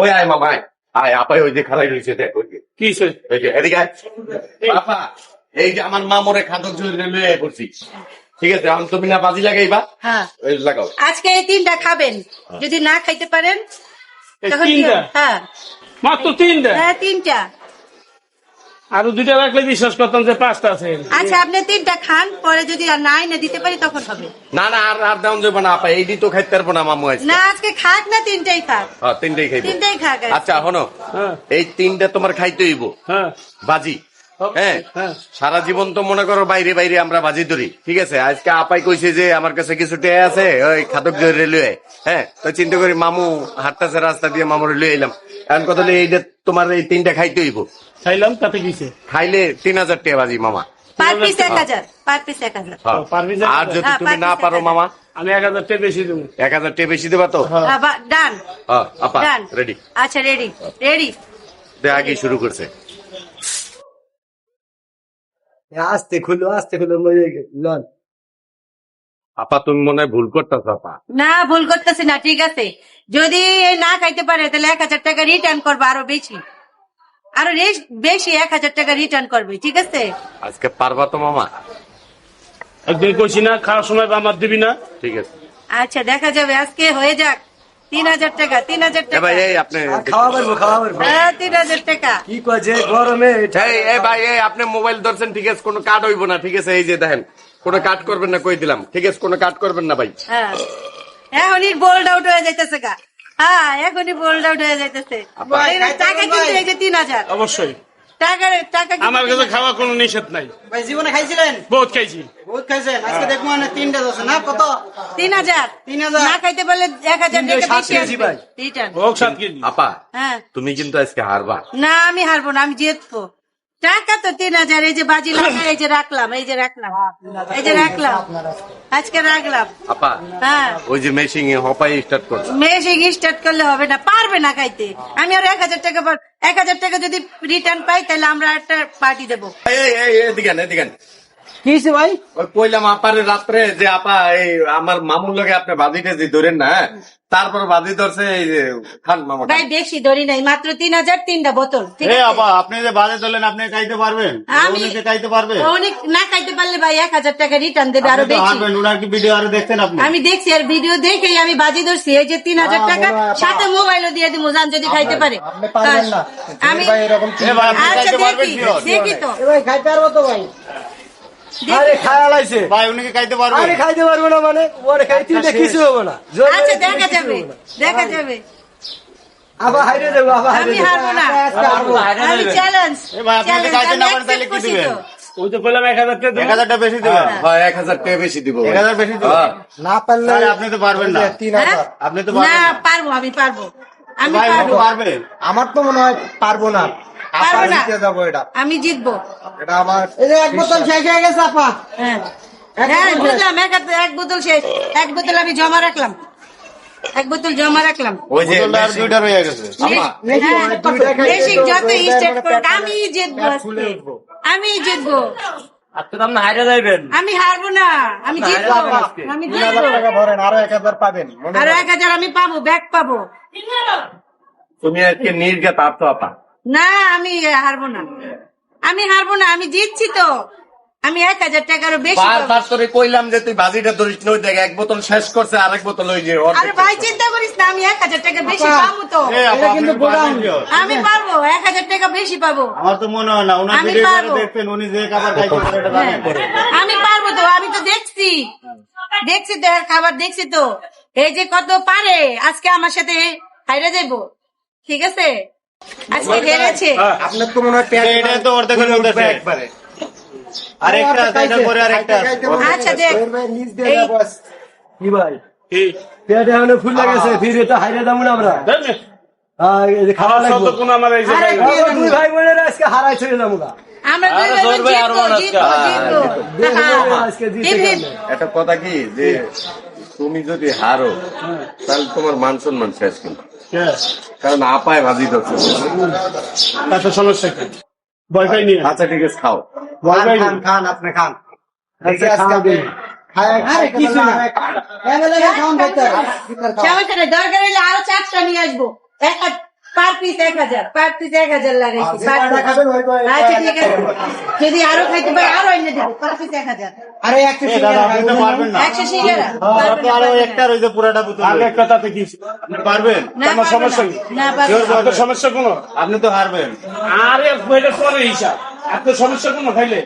ওই আয় মামা আয় আয় আপাই ওই যে খারাই রয়েছে দেখ ওই যে কি হইছে? এই যে এদিকে আয় বাবা এই যে আমার মা মোরে খাদক লয়ে করছি ঠিক আছে এখন তুমি না বাজি লাগাইবা হ্যাঁ ওই লাগাও আজকে এই তিনটা খাবেন যদি না খাইতে পারেন তখন হ্যাঁ মাত্র তিনটা হ্যাঁ তিনটা আরও দুইটা রাখলে বিশ্বাস করতাম যে পাঁচটা আছে। আচ্ছা আপনি তিনটা খান পরে যদি আর নাই না দিতে পারি তখন হবে। না না আর আর দাম যাব না আপা এইটি তো খাইতে পারব না মামু আজকে। না আজকে খাক না তিনটাই খাক। হ্যাঁ তিনটাই খাইবো। তিনটাই খাক আচ্ছা হনো হ্যাঁ। এই তিনটা তোমার খাইতে হইব। হ্যাঁ। বাজি। হ্যাঁ হ্যাঁ। সারা জীবন তো মনে করো বাইরে বাইরে আমরা বাজি ধরি। ঠিক আছে? আজকে আপাই কইছে যে আমার কাছে কিছু টেয়া আছে ওই খাদক ধরে লয়ে হ্যাঁ তো চিন্তা করি মামু হাঁটতেছে রাস্তা দিয়ে মামুরে লয়ে এলাম। এখন কথা হলো এইটা তোমার এই তিনটা খাইতে হইব। খাইলাম তাতে কিছে খাইলে তিন হাজার টাকা বাজি মামা। হ্যাঁ। আর যদি হ্যাঁ, তুমি না পারো মামা। আমি এক হাজার টাকা বেশি দেবো। এক হাজার টাকা বেশি দেবা তো। ডান। ডান। রেডি আচ্ছা রেডি রেডি আগে শুরু করছে। আস্তে খুলো আস্তে খুলো লন। আপা তুমি মনে হয় ভুল করতেছ আপা। না ভুল করতেছি না ঠিক আছে। যদি না খাইতে পারে তাহলে এক হাজার টাকা রিটার্ন করবে আরও বেশি। আরও বেশি এক হাজার টাকা রিটার্ন করবে ঠিক আছে? আজকে পারবা তো মামা? একদিন কইছি না খাওয়ার সময় আমার দিবি না। ঠিক আছে। আচ্ছা দেখা যাবে আজকে হয়ে যাক। তিন হাজার টাকা তিন হাজার টাকা ভাই এই আপনি খাওয়া পারব খাওয়া পারব হ্যাঁ তিন হাজার টাকা। কি কয় গরমে এই এই ভাই এই আপনি মোবাইল ধরছেন ঠিক আছে কোনো কাট হইব না ঠিক আছে এই যে দেখেন কোনো কাট করবেন না কই দিলাম ঠিক আছে কোনো কাট করবেন না ভাই। হ্যাঁ। এখনই বোল্ড আউট হয়ে যাইতেছে গা। হ্যাঁ এখনই বোল্ড আউট হয়ে যাইতেছে। টাকা কিন্তু এই যে তিন হাজার। অবশ্যই। টাকা টাকা আমার কাছে খাওয়া কোনো নিষেধ নাই। ভাই জীবনে খাইছিলেন? বহুত খাইছি। বহুত খাইছেন? আজকে দেখব মানে তিনটা আছে না? কত? তিন হাজার। তিন হাজার। না খাইতে পারলে এক হাজার ভাই। হোক সাত কেজি। আপা হ্যাঁ। তুমি কিন্তু আজকে হারবা। না আমি হারবো না আমি জিতবো। টাকা তো তিন হাজার এই যে বাজি লাগা এই যে রাখলাম এই যে রাখলাম এই যে রাখলাম। আজকে রাখলাম। আপা হ্যাঁ। ওই যে মেশিং এ হপাই স্টার্ট করছে। মেশিং স্টার্ট করলে হবে না পারবে না খাইতে। আমি আর এক হাজার টাকা এক হাজার টাকা যদি রিটার্ন পাই তাহলে আমরা একটা পার্টি দেবো। এই এই, এই এদিকে এদিকে। কি হয়েছে ভাই? ওই কইলাম আপারে রাত্রে যে আপা এই আমার মামুর লগে আপনি বাজি টাজি ধরেন না হ্যাঁ? তারপর বাজি ধরছে এই যে খান মামা ভাই বেশি ধরি নাই মাত্র তিন হাজার তিনটা বোতল ঠিক আছে? আপা আপনি যে বাজে চলেন আপনি খাইতে পারবেন? আমি খাইতে পারবে? অনেক না খাইতে পারলে ভাই এক হাজার টাকা রিটার্ন দেবে আরও বেশি। কি ভিডিও আরও দেখছেন আপনি? আমি দেখছি আর ভিডিও দেখেই আমি বাজি ধরছি এই যে তিন হাজার টাকা সাথে মোবাইলও দিয়ে দিব জান যদি খাইতে পারে। আপনি পারবেন না। আমি ভাই এরকম এ ভাই আপনি আচ্ছা দেখি দেখি তো। ভাই খাইতে পারব তো ভাই। আরে খায়া লাইছে। ভাই উনি খাইতে পারবে? আরে খাইতে পারব না মানে ওরে খাই তিনটা কিছু হবে না আচ্ছা দেখা যাবে দেখা যাবে। আবার হাইরে দেবো আবার হাইরে আমি হারবো না। আমি চ্যালেঞ্জ এ ভাই, আপনি খাইতে না পারেন তাহলে কি দিবেন? ওই তো বললাম টাকা বেশি দেবেন? হয় এক হাজার টাকা বেশি দিব এক হাজার বেশি দেবেন? হ্যাঁ। না পারলে আপনি তো পারবেন না। তিন হ্যাঁ? হাজার আপনি তো পারবেন না পারব আমি পারব। আমি ভাই পারব। পারবে আমার তো মনে হয় পারব না। পারব না। যাব এটা। আমি জিতবো। এটা আমার এক বোতল শেষ হয়ে গেছে আপা হ্যাঁ। হ্যাঁ বুঝলাম এক হাতে- এক বোতল শেষ। এক বোতল আমি জমা রাখলাম। এক বোতল জমা রাখলাম। ওই যে বোতলটা আর মেশিং- দুইটা রয়ে গেছে। আপা, হ্যাঁ, বেশি যত স্টেট করুক আমি জিতবো আমি জিতবো। আমি হারবো না। আমি জিতবো। আমি আরও এক হাজার পাবেন মনে আরও এক হাজার আমি পাবো ব্যাগ পাবো। তুমি আজকে নির্গা আপা। না আমি হারবো না। আমি হারবো না আমি জিতছি তো। আমি এক হাজার টাকারও বেশি বার পাবো। বার তোরে কইলাম যে তুই বাজিটা ধরিস না ওই দেখ এক বোতল শেষ করছে আরেক বোতল ওই যে আরে ভাই চিন্তা করিস না আমি এক হাজার টাকা বেশি পাবো তো? আমি পারব এক হাজার টাকা বেশি পাবো। আমার তো মনে হয় না আমি ভিডিও পারব। দেখছেন উনি যে খাবার খাইতে পারে এটা হ্যাঁ। আমি পারব তো আমি তো দেখছি। দেখছি তো খাবার দেখছি তো। এই যে কত পারে আজকে আমার সাথে হাইরে যাইবো। ঠিক আছে? আজকে হেরেছে আপনার তো মনে হয় এটা তো অর্ধেকের মধ্যে একবারে। আরেকটা আছে, এটা করে আরেকটা আচ্ছা, দেখ। নিচ দিয়ে এই- কি ভাই? পেটে এখন ফুল লাগেছে ফিরে তো হাইরে যাব আমরা। দেন না। হ্যাঁ, এই যে খাওয়া লাগবে। শব্দ কোনো আমার এই যে আরে নাই। কি- আমার দুই ভাই বোনের আজকে হারাই ছেড়ে যাব আমরা আরে দুইজনে ধরবে আর জিতবো মনে হয় জিতবো আজকে। জিতবো। দুই হ্যাঁ। বোনের আজকে জিতে টিফিন গেল। একটা কথা কি যে তুমি যদি হারো তাহলে তোমার মান সম্মান শেষ কিন্তু? কারণ আপায় বাজি করছে তাতে সমস্যা কি বয়ফাই নিয়ে আচ্ছা ঠিক আছে খাও। বয়ফাই খান খান আপনি খান। আচ্ছা, আজকে খাওয়া আপনি। সমস্যা নেই দরকার হলে আরও চারটা নিয়ে আসব। পিস এক হাজার পার পিস এক হাজার লাগাইছি আচ্ছা ঠিক আছে। যদি আরও খাইতে পারে আরও এনে দেবো পার পিস এক হাজার। আরে একশো আপনি তো পারবেন না। একশো সিঙ্গারা আরও একটা রয়েছে পুরাটা বোতল আগে একটা তাতে কি পারবেন? না সমস্যা না। সমস্যা কোনো? আপনি তো হারবেন। আরে এটা হিসাব। আপনার সমস্যা কোনো খাইলে?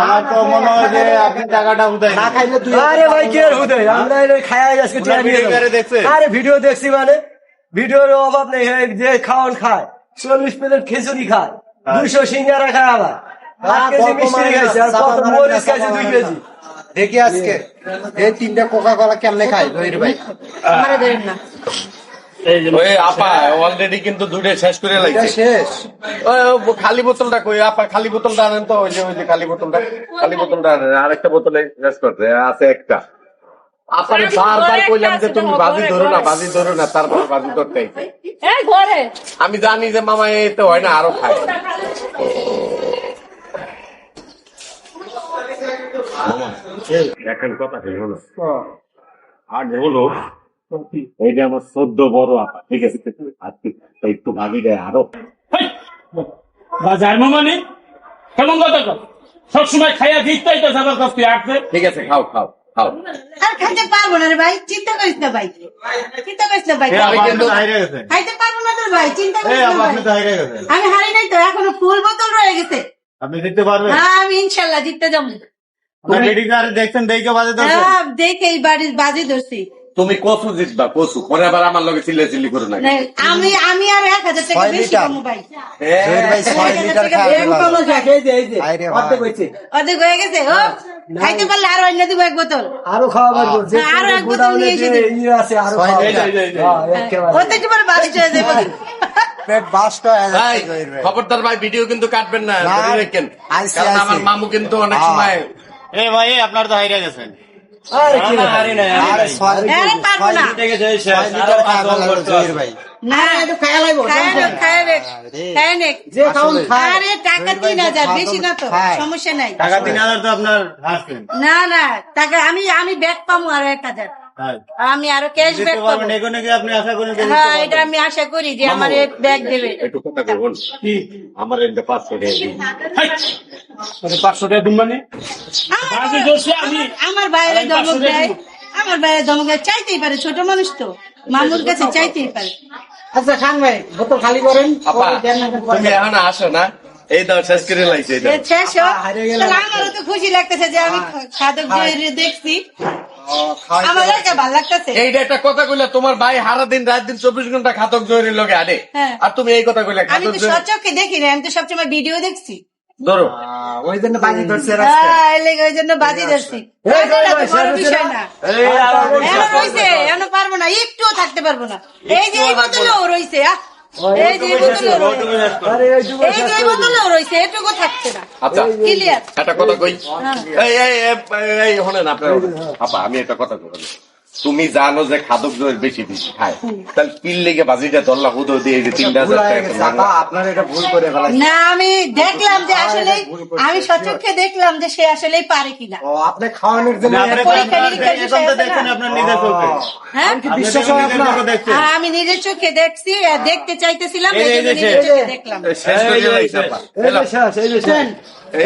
আমার তো মনে হয় যে আপনি টাকাটা উঠাই না খাইলে আরে ভাই কি আর হুদে আমরা খায়া আজকে আরে ভিডিও দেখছি মানে। ভিডিওর অভাব নেই যে খাওয়ান খায় চল্লিশ প্লেট খিচুড়ি খায় দুইশো সিঙ্গারা খায় আবার। দেখি আজকে এই তিনটা কোকা কলা কেমনে খাই ভাই? আপা অলরেডি কিন্তু দুটো শেষ করে লাগছে শেষ। ওই, খালি বোতলটা কই? আপা খালি বোতলটা আনেন তো ওই যে ওই যে খালি বোতলটা খালি বোতলটা আনেন। আরেকটা বোতলে শেষ করতে আছে একটা। আপনারে বারবার কইলাম যে তুমি বাজি ধরো না বাজি ধরো না তারপর বাজি ধরতে ঘরে। আমি জানি যে মামা এতে হয় না আরও খায়। মামা, এখন কথা কি হলো? আর হলো এইটা আমার সদ্য বড় আপা ঠিক আছে? আজকে একটু ভাবি দেয় আরও। বাজার মানে কেমন কথা সবসময় খাইয়া দিতে তো যাবার কাছ থেকে আসবে। ঠিক আছে খাও খাও। আর খাইতে পারব না রে ভাই চিন্তা করিস না ভাই। চিন্তা করিস না ভাই। খাইতে পারব না তোর ভাই চিন্তা করিস না আমি হারি নাই তো এখনও ফুল বোতল রয়ে গেছে। আপনি দেখতে পারবেন? হ্যাঁ আমি ইনশাল্লাহ জিততে যাব। আপনার রেডি কার্ড দেখছেন দেখে বাজে হ্যাঁ দেখে এই বাড়ির বাজি ধরছি। তুমি কচু জিতবা কচু। পরে আবার আমার লগে চিল্লা চিল্লি করো না। আমি আমি আর এক হাজার টাকা বেশি লিটার। ভাই। ভাই ছয় লিটার খাওয়া বেশি ফেলা পাবো। ভাই। এই যে এই যে আরে ভাই। অর্ধেক অর্ধেক হয়ে গেছে ও। খাইতে পারলে আরও অন্য দিব এক বোতল। আরও খাওয়া পারব আরও এক বোতল নিয়ে এসে ইয়ে আছে আরও। হ্যাঁ। ওতে কি বাজি চলে যাব? পেট বাস্ট খবরদার ভাই ভিডিও কিন্তু কাটবেন না না, ধরে রাখেন। আইসি, কারণ আমার মামু কিন্তু অনেক। সময় এ ভাই আপনার তো হাইরে গেছেন। আরে কি? আরে আরে জহির ভাই। না খায় নে, খায় নে, খায় নে। যে খাউন খায় আরে টাকা তিন হাজার বেশি না তো খায়। সমস্যা নাই। টাকা তিন হাজার তো আপনার হাসবেন না না টাকা আমি আমি ব্যাগ পাবো আরও এক হাজার। আমি আরও ক্যাশ ব্যাগ পাবো পারবেন এখানে কি আপনি আশা করেন হ্যাঁ এটা আমি আশা করি যে আমার ব্যাগ দেবে। একটু কথা বলুন। আমার এটা পাঁচশো টাকা টাকা দিন মানে? আমার বাইরে দেয় আমার বাইরে ধমক চাইতেই পারে ছোট মানুষ তো। মামুর কাছে চাইতেই পারে। আচ্ছা খান ভাই বোতল খালি করেন তুমি এখন আসো না এই দাও শেষ করে লাগছে আমারও তো খুশি লাগতেছে যে আমি খাদক দেখছি। আমার লাগতেছে। এইটা একটা কথা কইলা তোমার ভাই হারা দিন রাত দিন চব্বিশ ঘণ্টা খাতক জয়ের লোকে আনে। হ্যাঁ। আর তুমি এই কথা কইলা আমি তো সচক্ষে দেখি না আমি তো সবসময় ভিডিও দেখছি। ধরো ওই জন্য বাজি ধরছে হ্যাঁ, ওই জন্য বাজি ধরছি পারব না একটুও থাকতে পারব না এই যে এই বোতলেও আচ্ছা হ্যাঁ। আপা আমি একটা কথা কই তুমি জানো যে খাদক বেশি বেশি খায়। তাহলে পিল লেগে বাজিটা ধরলা হুদো দিয়ে যে তিনটা হাজার আপনার এটা ভুল করে ফেলাইছে না আমি দেখলাম যে আসলে আমি সচক্ষে দেখলাম যে সে আসলেই পারে কিনা। ও আপনি খাওয়ানোর জন্য হ্যাঁ? হয় আমি নিজের চোখে দেখছি দেখতে চাইতেছিলাম দেখলাম। ভাই,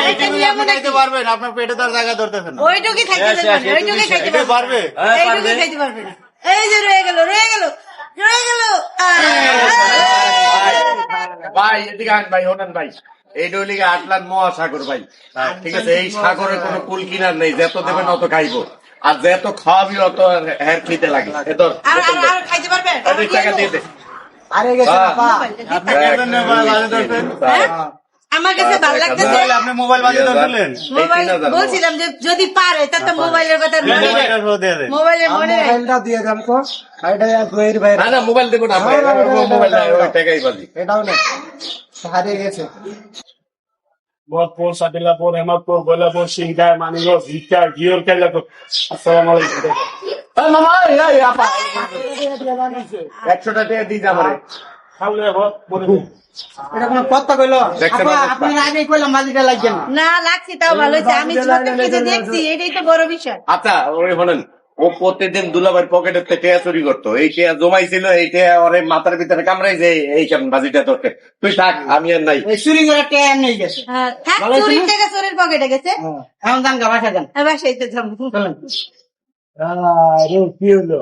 আরেকটা এইটুকুই নিয়ম আপনি নাকি? খাইতে পারবেন আপনার পেটে তো আর জায়গা ধরতেছে না। ওইটুকুই খাইতে হ্যাঁ, পারবে ওইটুকুই খাইতে পারবে পারবে। এইটুকুই খাইতে পারবে না। এই যে রয়ে গেল রয়ে গেল রয়ে গেল। ভাই এদিকে আন ভাই হোনেন ভাই। আটলান মহাসাগর ভাই? ঠিক আছে এই সাগরে কোনো কুল কিনার নেই যত দেবেন অত খাইবো। আর যত খাওয়াবি অত হ্যার খেতে লাগে। এ ধর, আর আর বোতল দে। আর খাইতে পারবে? টাকা দিয়ে দে। আরে গেছে হ্যাঁ। ধরছেন? হ্যাঁ? আমার কাছে ভালো লাগতেছে। আপনি মোবাইল বাজে ধরছিলেন? মোবাইল এই তিন হাজার বলছিলাম যে যদি পারে তা তো মোবাইলের কথা নেই মোবাইলটা সহ দিয়ে দেন। মোবাইলের মনে মোবাইলটা দিয়ে দেন তো এটা জহির ভাই না না মোবাইল দেবো না ভাই না, না, না, না, মোবাইল না, না। ওই টাকাই বাজি। এটাও না। হারিয়ে গেছে। ভরপুর সাদিলাপুর হেমাদপুর গোলাপুর সিংহায় মানিগঞ্জ ভিক্ষা ঘিওর কেলাপুর আসসালামু আলাইকুম। এই মামা এই, এই, একশো টাকা দিয়ে দিস আমারে খাওয়ালে হো- হয়। এটা কোনো কথা কইলো? দেখছেন আপা অবস্থা? আপনার আগে কইলাম বাজিটা লাগবে না। না লাগছে তাও ভালো হয়েছে। আমি ছোট যে দেখছি এটাই তো বড় বিষয়। আচ্ছা ওই শোনেন ও প্রতিদিন দুলাভাইয়ের পকেটের থেকে টেয়া চুরি করতো। এই টেয়া জমাইছিল এই টেয়া ওরে মাথার ভিতরে কামড়াইছে এই কেমন বাজিটা ধরতে তুই থাক আমি আর নাই। চুরি করে টেয়া নেই গেছে। হ্যাঁ, থাক চুরির না? টাকা চোরের পকেটে গেছে। এখন দান গা বাসা যান। এবার সেইতে যাব। চলেন আরে কি হলো